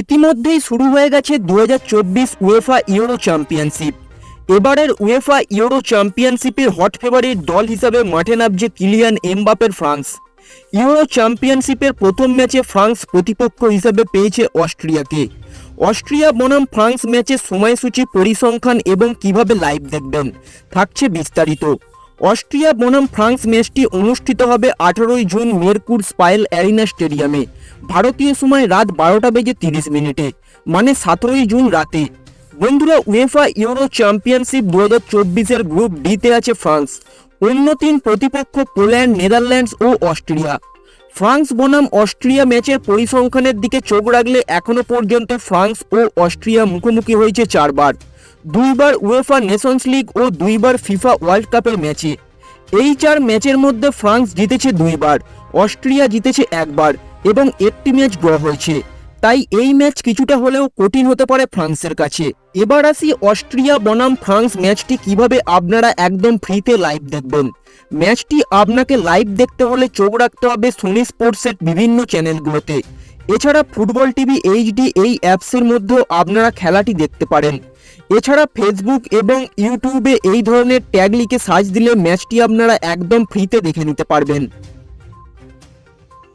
ইতিমধ্যেই শুরু হয়ে গেছে দু উয়েফা ইউরো চ্যাম্পিয়নশিপ। এবারের উয়েফা ইউরো চ্যাম্পিয়নশিপের হট ফেভারিট দল হিসাবে মাঠে নামছে কিলিয়ান এমবাপের ফ্রান্স। ইউরো চ্যাম্পিয়নশিপের প্রথম ম্যাচে ফ্রান্স প্রতিপক্ষ হিসাবে পেয়েছে অস্ট্রিয়াকে। অস্ট্রিয়া বনাম ফ্রান্স ম্যাচের সময়সূচি, পরিসংখ্যান এবং কীভাবে লাইভ দেখবেন থাকছে বিস্তারিত। অস্ট্রিয়া বনাম ফ্রান্স ম্যাচটি অনুষ্ঠিত হবে আঠারোই জুন মেরকুর স্পাইল অ্যারিনা স্টেডিয়ামে। ভারতীয় সময় রাত বারোটা বেজে তিরিশ মিনিটে মানে সতেরোই জুন রাতে। বন্ধুরা উয়েফা ইউরো চ্যাম্পিয়নশিপ দু হাজার চব্বিশের গ্রুপ ডিতে আছে ফ্রান্স। অন্য তিন প্রতিপক্ষ পোল্যান্ড, নেদারল্যান্ডস ও অস্ট্রিয়া। ফ্রান্স বনাম অস্ট্রিয়া ম্যাচের পরিসংখ্যানের দিকে চোখ রাখলে এখনও পর্যন্ত ফ্রান্স ও অস্ট্রিয়া মুখোমুখি হয়েছে চারবার। দুইবার উয়েফা নেশনস লিগ ও দুইবার ফিফা ওয়ার্ল্ড কাপের ম্যাচে। এই চার ম্যাচের মধ্যে ফ্রান্স জিতেছে দুইবার, অস্ট্রিয়া জিতেছে একবার এবং একটি ম্যাচ ড্র হয়েছে। তাই এই ম্যাচ কিছুটা হলেও কঠিন হতে পারে ফ্রান্সের কাছে। এবার আসি অস্ট্রিয়া বনাম ফ্রান্স ম্যাচটি কীভাবে আপনারা একদম ফ্রিতে লাইভ দেখবেন। ম্যাচটি আপনাকে লাইভ দেখতে হলে চোখ রাখতে হবে সোনি স্পোর্টসের বিভিন্ন চ্যানেলগুলোতে এছাড়া ফুটবল টিভি এইচডি এই অ্যাপসের মধ্যেও আপনারা খেলাটি দেখতে পারেন। এছাড়া ফেসবুক এবং ইউটিউবে এই ধরনের ট্যাগ লিখে সার্চ দিলে ম্যাচটি আপনারা একদম ফ্রিতে দেখে নিতে পারবেন।